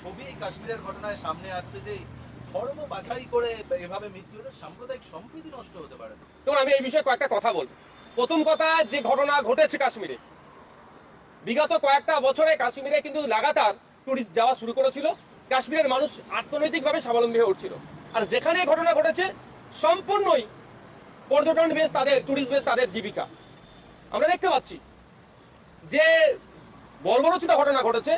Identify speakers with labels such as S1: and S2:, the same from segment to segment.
S1: ছবি এই কাশ্মীরের ঘটনায় সামনে আসছে যে ধর্ম বাছাই করে এভাবে মৃত্যু হলে সাম্প্রদায়িক সম্প্রীতি নষ্ট হতে পারে।
S2: দেখুন, আমি এই বিষয়ে কয়েকটা কথা বলব। প্রথম কথা, যে ঘটনা ঘটেছে কাশ্মীরে, বিগত কয়েকটা বছরে কাশ্মীরে কিন্তু লাগাতার টুরিস্ট যাওয়া শুরু করেছিল। কাশ্মীরের মানুষ অর্থনৈতিকভাবে স্বাবলম্বী হয়ে উঠছিল। আর যেখানে ঘটনা ঘটেছে, সম্পূর্ণই পর্যটন বেশ তাদের টুরিস্ট বেশ তাদের জীবিকা। আমরা দেখতে পাচ্ছি যে বর্বরচিত ঘটনা ঘটেছে।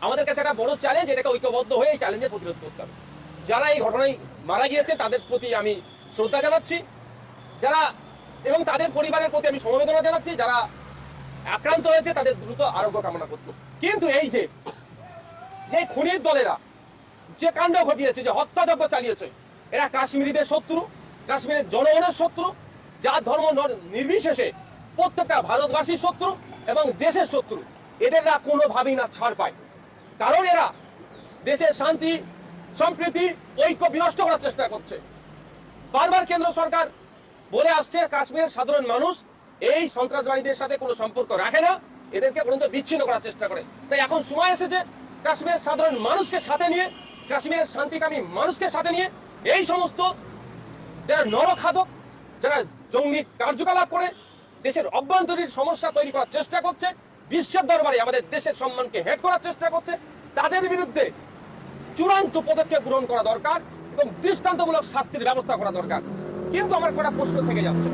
S2: আমাদের কাছে একটা বড় চ্যালেঞ্জ এটাকে ঐক্যবদ্ধ হয়ে এই চ্যালেঞ্জের প্রতিরোধ করতে হবে। যারা এই ঘটনায় মারা গিয়েছে, তাদের প্রতি আমি শ্রদ্ধা জানাচ্ছি। যারা এবং তাদের পরিবারের প্রতি আমি সমবেদনা জানাচ্ছি, যারা আক্রান্ত হয়েছে, তাদের দ্রুত আরোগ্য কামনা করছি। কিন্তু এই যে যে খুনির দলেরা, যে কাণ্ড ঘটিয়েছে, যে হত্যাযজ্ঞ চালিয়েছে, এরা কাশ্মীরিদের শত্রু, কাশ্মীরের জনগণের শত্রু, যার ধর্ম ন- নির্বিশেষে প্রত্যেকটা ভারতবাসীর শত্রু এবং দেশের শত্রু। এদের এদেররা কোনোভাবেই না ছাড় পায়। কারণ এরা দেশের শান্তি, সম্প্রীতি, ঐক্য বিনষ্ট করার চেষ্টা করছে। বারবার কেন্দ্র সরকার বলে আসছে, কাশ্মীরের সাধারণ মানুষ এই সন্ত্রাসবাদীদের সাথে কোনো সম্পর্ক রাখে না, এদেরকে পর্যন্ত বিচ্ছিন্ন করার চেষ্টা করে। তাই এখন সময় এসেছে কাশ্মীরের সাধারণ মানুষকে সাথে নিয়ে, কাশ্মীরের শান্তিকামী মানুষকে সাথে নিয়ে এই সমস্ত যারা নরখাদক, যারা জঙ্গি কার্যকলাপ করে, দেশের অভ্যন্তরীণ সমস্যা তৈরি করার চেষ্টা করছে বিশ্বের দরবারে আমাদের দেশের সম্মানকে হেট করার চেষ্টা করছে, তাদের বিরুদ্ধে চূড়ান্ত পদক্ষেপ গ্রহণ করা দরকার এবং দৃষ্টান্তমূলক শাস্তির ব্যবস্থা করা দরকার। কিন্তু আমার কটা প্রশ্ন থেকে যাচ্ছে।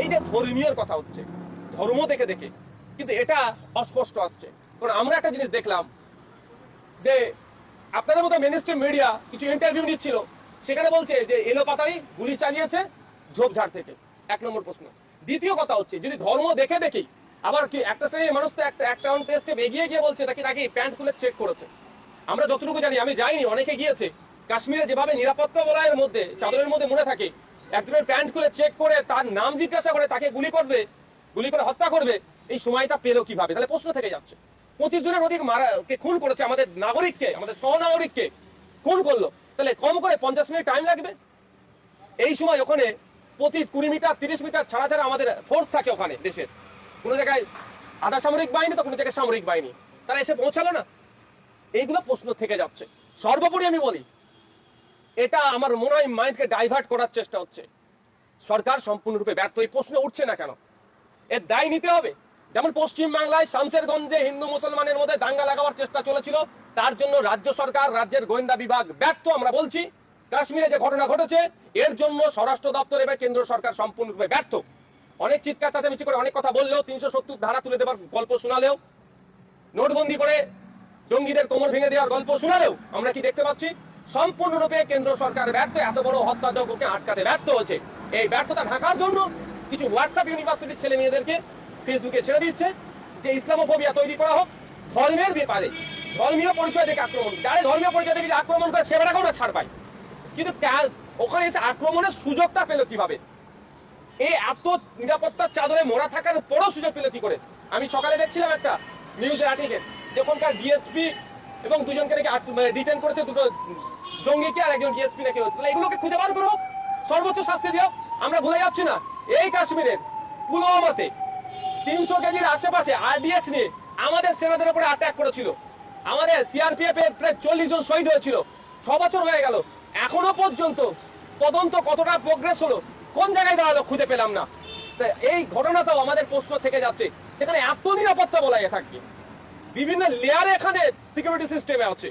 S2: এই যে ধর্মীয় কথা হচ্ছে, ধর্ম দেখে দেখে, কিন্তু এটা অস্পষ্ট আসছে। কারণ আমরা একটা জিনিস দেখলাম যে আপনাদের মতো মেনস্ট্রিম মিডিয়া কিছু ইন্টারভিউ নিচ্ছিল, সেখানে বলছে যে এলো পাতারি গুলি চালিয়েছে ঝোপঝাড় থেকে। এক নম্বর প্রশ্ন। দ্বিতীয় কথা হচ্ছে, যদি ধর্ম দেখে দেখেই আবার কি, একটা শ্রেণির মানুষ তো একটা একটা টেস্টে এগিয়ে গিয়ে বলছে তাকে তাকে প্যান্ট খুলে চেক করেছে। আমরা যতটুকু জানি, আমি যাইনি, অনেকে গিয়েছে। কাশ্মীরে যেভাবে নিরাপত্তা বলয়ের মধ্যে, চাদরের মধ্যে মনে থাকে, একজনের প্যান্ট খুলে চেক করে, তার নাম জিজ্ঞাসা করে, তাকে গুলি করবে, গুলি করে হত্যা করবে, এই সময়টা পেল কীভাবে? তাহলে প্রশ্ন থেকে যাচ্ছে। পঁচিশ জনের অধিক মারা, কে খুন করেছে আমাদের নাগরিককে, আমাদের সহনাগরিককে খুন করল। তাহলে কম করে পঞ্চাশ মিনিট টাইম লাগবে? এই সময় ওখানে প্রতি কুড়ি মিটার, তিরিশ মিটার ছাড়া ছাড়া আমাদের ফোর্স থাকে ওখানে, দেশের। কোনো জায়গায় আধা সামরিক বাহিনী তো কোনো জায়গায় সামরিক বাহিনী। তারা এসে পৌঁছালো না? এইগুলো প্রশ্ন থেকে যাচ্ছে। সর্বোপরি আমি বলি, এটা আমার মনে হয় মাইন্ডকে ডাইভার্ট করার চেষ্টা হচ্ছে। সরকার সম্পূর্ণরূপে ব্যর্থ, এই প্রশ্ন উঠছে না কেন? এর দায় নিতে হবে। যেমন পশ্চিম বাংলায় শামসেরগঞ্জে হিন্দু মুসলমানের মধ্যে দাঙ্গা লাগাবার চেষ্টা চলেছিল, তার জন্য রাজ্য সরকার, রাজ্যের গোয়েন্দা বিভাগ ব্যর্থ, আমরা বলছি। কাশ্মীরে যে ঘটনা ঘটেছে, এর জন্য স্বরাষ্ট্র দপ্তর এবং কেন্দ্র সরকার সম্পূর্ণরূপে ব্যর্থ। অনেক চিৎকার, চাচামিচি করে অনেক কথা বললেও তিনশো সত্তর ধারা তুলে দেবার গল্প শোনালেও, নোটবন্দি করে জঙ্গিদের কোমর ভেঙে দেওয়ার গল্প শোনালেও আমরা কি দেখতে পাচ্ছি? সম্পূর্ণরূপে কেন্দ্র সরকার ব্যর্থ, এত বড় হত্যাযজ্ঞকে আটকাতে ব্যর্থ হয়েছে। এই ব্যর্থতা ঢাকার জন্য কিছু হোয়াটসঅ্যাপ ইউনিভার্সিটির ছেলে মেয়েদেরকে ফেসবুকে ছেড়ে দিচ্ছে যে ইসলামোফোবিয়া তৈরি করা হোক। ধর্মের ব্যাপারে, ধর্মীয় পরিচয় থেকে আক্রমণ। যারা ধর্মীয় পরিচয় যে আক্রমণ করে সেবাটাকেও না ছাড় পায়। কিন্তু ওখানে এসে আক্রমণের সুযোগটা পেল কীভাবে? এই এত নিরাপত্তার চাদরে মোড়া থাকার পরও সুযোগ পেল কি করে? আমি সকালে দেখছিলাম একটা নিউজের আর্টিকেল যখনকার ডিএসপি এবং দুজনকে নাকি ডিটেন করেছে দুটো জঙ্গিকে আর একজন ডিএসপি নাকি হচ্ছে তাহলে এগুলোকে খুঁজে বার করব? সর্বোচ্চ শাস্তি দিও। আমরা ভুলে যাচ্ছি না। এই কাশ্মীরের পুলওয়ামাতে তিনশো কেজির আশেপাশে আরডিএক্স নিয়ে আমাদের সেনাদের উপরে অ্যাটাক করেছিল। আমাদের সিআরপিএফ এর প্রায় চল্লিশ জন শহীদ হয়েছিল। ছ বছর হয়ে গেল। এখনও পর্যন্ত তদন্ত কতটা প্রোগ্রেস হলো কোন জায়গায় দাঁড়াল খুঁজে পেলাম না। এই ঘটনাটাও আমাদের প্রশ্ন থেকে যাচ্ছে সেখানে এত নিরাপত্তা বলা থাকবে। বিভিন্ন লেয়ারে এখানে সিকিউরিটি সিস্টেমে আছে।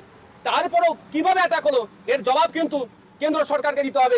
S2: তারপরেও কীভাবে অ্যাটাক হলো, এর জবাব কিন্তু কেন্দ্র সরকারকে দিতে হবে।